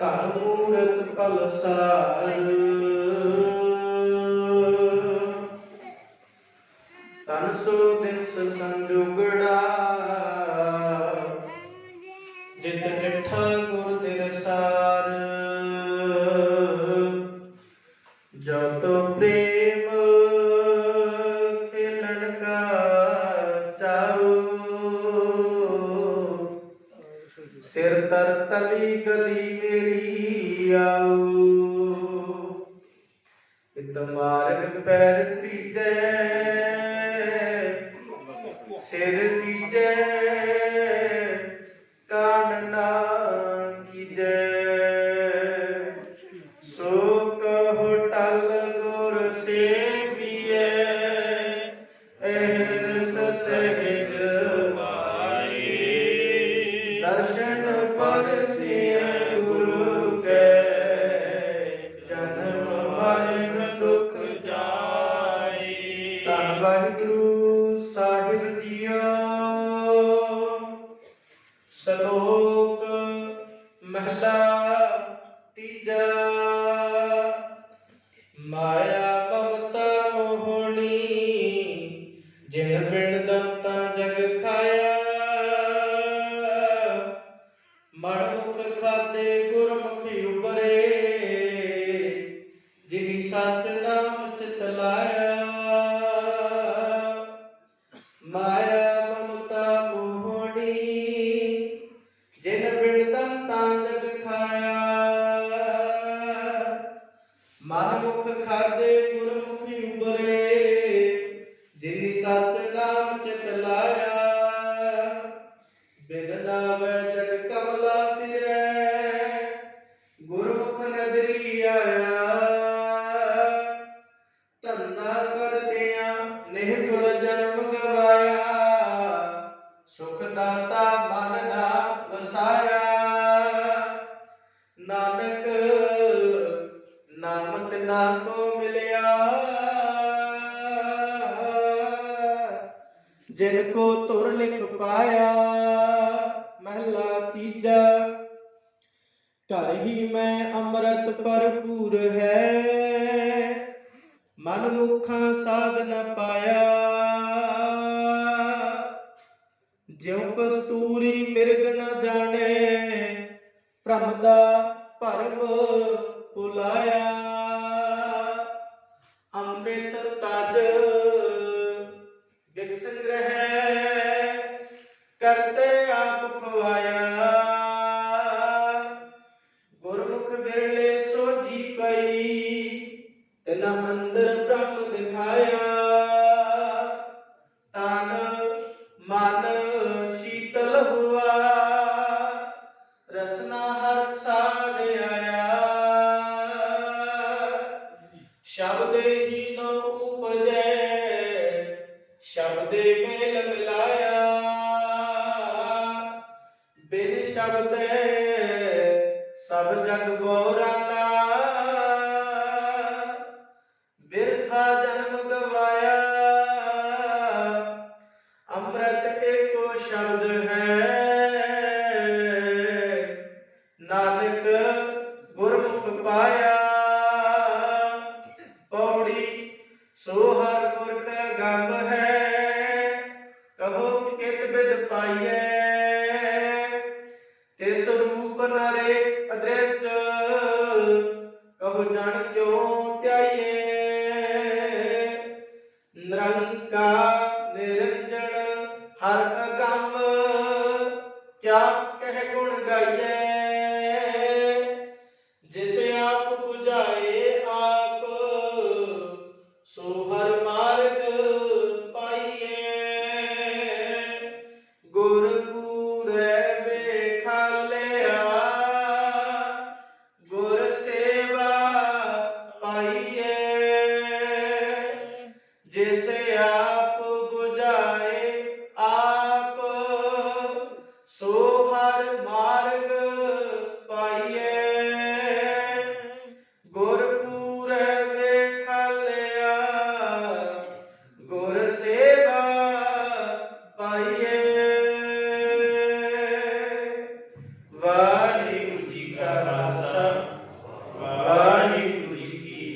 ਧਨ ਮੂਰਤ ਪਲ ਸਾਰ ਤਨ ਸੋ ਦਿਸ ਸੰਜੁਗੜਾ ਜਿਤ ਡਿਠਾ ਗੁਰ ਦਿਰਸਾਰ ਜੋ ਤੋ ਪ੍ਰੇਮ ਸਿਰ ਤਲੀ ਗਲੀ ਮੇਰੀ ਆਉ ਇਤ ਮਾਰਗ ਪੈਰ ਤ੍ਰੀਜੈ ਸਿਰ ਤੀਜੈ, ਕਾਨ ਨਾ ਕੀਜੈ। ਸੋ ਕਹੋ ਟਲ ਗੁਰ ਸੇਵੀਐ ਮਹਲਾ ਤੀਜਾ। ਮਾਇਆ ਮਮਤਾ ਮੋਹਣੀ, ਜਿਨ ਬਿਨ ਦੰਤਾ ਜਗ ਖਾਇਆ। ਮਨ ਮੁਖ ਖਾਦੇ ਗੁਰਮੁਖੀ ਉਬਰੇ ਜਿਨੀ ਸੱਚ ਨਦਰੀ ਆਇਆ ਧੰਦਾ ਕਰਦਿਆਂ ਨਿਹਫੁਲ ਜਨਮ ਗਵਾਇਆ ਸੁਖ ਦਾਤਾ ਮਨ ਨਾ ਵਸਾਇਆ ਨਾਨਕ ਨਾਮ ਤਿਨਾ ਕੋ ਮਿਲਿਆ ਜਿਨ ਕੋ ਤੁਰ ਲਿਖ ਪਾਇਆ ਮਹਲਾ ਤੀਜਾ ਘਰ ਹੀ ਮੈਂ ਅੰਮ੍ਰਿਤ ਭਰਪੂਰ ਹੈ। ਮਨ ਮੁਖਾਂ ਸਾਧ ਨ ਪਾਇਆ। ਜਿਉ ਕਸਤੂਰੀ ਮਿਰਗ ਨ ਜਾਣੇ, ਭ੍ਰਮ ਦਾ ਭਰਮ ਭੁਲਾਇਆ। ਅੰਮ੍ਰਿਤ ਤਜ ਵਿਗ ਸੰਗ੍ਰਹਿ ਕਰਤੇ ਸ਼ਬਦੇ ਮੇਲ ਮਿਲਾਇਆ। ਬਿਨ ਸ਼ਬਦੇ ਸਭ ਜਗ ਗੋਰਾ ਕਿਉ ਧਿਆਈਏ। ਨਿਰੰਕਾਰ ਨਿਰੰਜਨ ਹਰ ਅਗੰਮ ਕਿਆ ਕਹਿ ਗੁਣ ਗਾਈਏ। yeah.